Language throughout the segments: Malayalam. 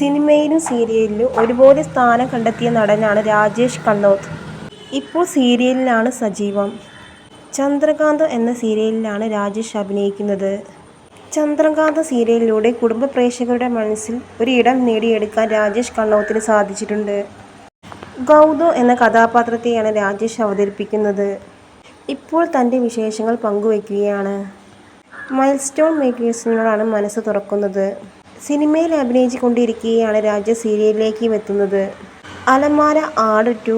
സിനിമയിലും സീരിയലിലും ഒരുപോലെ സ്ഥാനം കണ്ടെത്തിയ നടനാണ് രാജേഷ് കണ്ണോത്ത്. ഇപ്പോൾ സീരിയലിലാണ് സജീവം. ചന്ദ്രകാന്ത് എന്ന സീരിയലിലാണ് രാജേഷ് അഭിനയിക്കുന്നത്. ചന്ദ്രകാന്ത സീരിയലിലൂടെ കുടുംബ പ്രേക്ഷകരുടെ മനസ്സിൽ ഒരു ഇടം നേടിയെടുക്കാൻ രാജേഷ് കണ്ണോത്തിന് സാധിച്ചിട്ടുണ്ട്. ഗൗതം എന്ന കഥാപാത്രത്തെയാണ് രാജേഷ് അവതരിപ്പിക്കുന്നത്. ഇപ്പോൾ തന്റെ വിശേഷങ്ങൾ പങ്കുവയ്ക്കുകയാണ്. മൈൽസ്റ്റോൺ മേക്കേഴ്സിനോടാണ് മനസ്സ് തുറക്കുന്നത്. സിനിമയിൽ അഭിനയിച്ചുകൊണ്ടിരിക്കുകയാണ് രാജ സീരിയലിലേക്കും എത്തുന്നത് അലമാര, ആട് ടു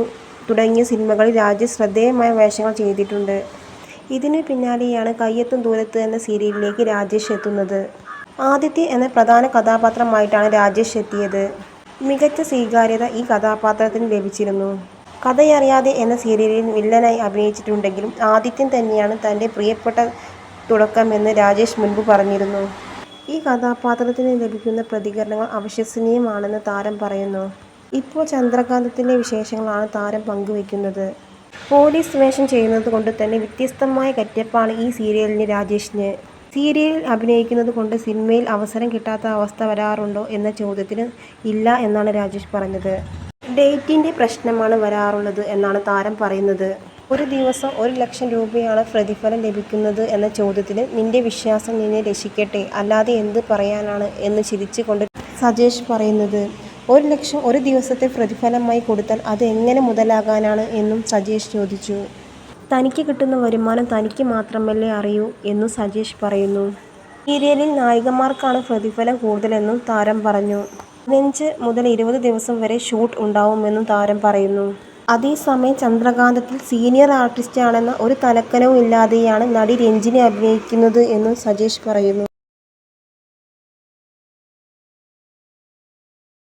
തുടങ്ങിയ സിനിമകളിൽ രാജ ശ്രദ്ധേയമായ വേഷങ്ങൾ ചെയ്തിട്ടുണ്ട്. ഇതിനു പിന്നാലെയാണ് കയ്യെത്തും ദൂരത്ത് എന്ന സീരിയലിലേക്ക് രാജേഷ് എത്തുന്നത്. ആദിത്യ എന്ന പ്രധാന കഥാപാത്രമായിട്ടാണ് രാജേഷ് എത്തിയത്. മികച്ച സ്വീകാര്യത ഈ കഥാപാത്രത്തിന് ലഭിച്ചിരുന്നു. കഥയറിയാതെ എന്ന സീരിയലിൽ വില്ലനായി അഭിനയിച്ചിട്ടുണ്ടെങ്കിലും ആദിത്യൻ തന്നെയാണ് തന്റെ പ്രിയപ്പെട്ട തുടക്കമെന്ന് രാജേഷ് മുൻപ് പറഞ്ഞിരുന്നു. ഈ കഥാപാത്രത്തിന് ലഭിക്കുന്ന പ്രതികരണങ്ങൾ അവിശ്വസനീയമാണെന്ന് താരം പറയുന്നു. ഇപ്പോൾ ചന്ദ്രകാന്തത്തിന്റെ വിശേഷങ്ങളാണ് താരം പങ്കുവെക്കുന്നത് പോലീസ് വേഷം ചെയ്യുന്നത് കൊണ്ട് തന്നെ വ്യത്യസ്തമായ കറ്റപ്പാണ് ഈ സീരിയലിന് രാജേഷിന്. സീരിയലിൽ അഭിനയിക്കുന്നത് കൊണ്ട് സിനിമയിൽ അവസരം കിട്ടാത്ത അവസ്ഥ വരാറുണ്ടോ എന്ന ചോദ്യത്തിന് ഇല്ല എന്നാണ് രാജേഷ് പറഞ്ഞത്. ഡേറ്റിന്റെ പ്രശ്നമാണ് വരാറുള്ളത് എന്നാണ് താരം പറയുന്നത്. ഒരു ദിവസം ഒരു ലക്ഷം രൂപയാണ് പ്രതിഫലം ലഭിക്കുന്നത് എന്ന ചോദ്യത്തിന് നിന്റെ വിശ്വാസം നിന്നെ രക്ഷിക്കട്ടെ അല്ലാതെ എന്ത് പറയാനാണ് എന്ന് ചിരിച്ചുകൊണ്ട് സജേഷ് പറയുന്നത്. ഒരു ലക്ഷം ഒരു ദിവസത്തെ പ്രതിഫലമായി കൊടുത്താൽ അത് എങ്ങനെ മുതലാകാനാണ് എന്നും സജേഷ് ചോദിച്ചു. തനിക്ക് കിട്ടുന്ന വരുമാനം തനിക്ക് മാത്രമല്ലേ അറിയൂ എന്നും സജേഷ് പറയുന്നു. സീരിയലിൽ നായികമാർക്കാണ് പ്രതിഫലം കൂടുതലെന്നും താരം പറഞ്ഞു. പതിനഞ്ച് മുതൽ ഇരുപത് ദിവസം വരെ ഷൂട്ട് ഉണ്ടാവുമെന്നും താരം പറയുന്നു. അതേസമയം ചന്ദ്രകാന്തത്തിൽ സീനിയർ ആർട്ടിസ്റ്റാണെന്ന ഒരു തലക്കനവും ഇല്ലാതെയാണ് നടി രഞ്ജിനി അഭിനയിക്കുന്നത് എന്നും സജേഷ് പറയുന്നു.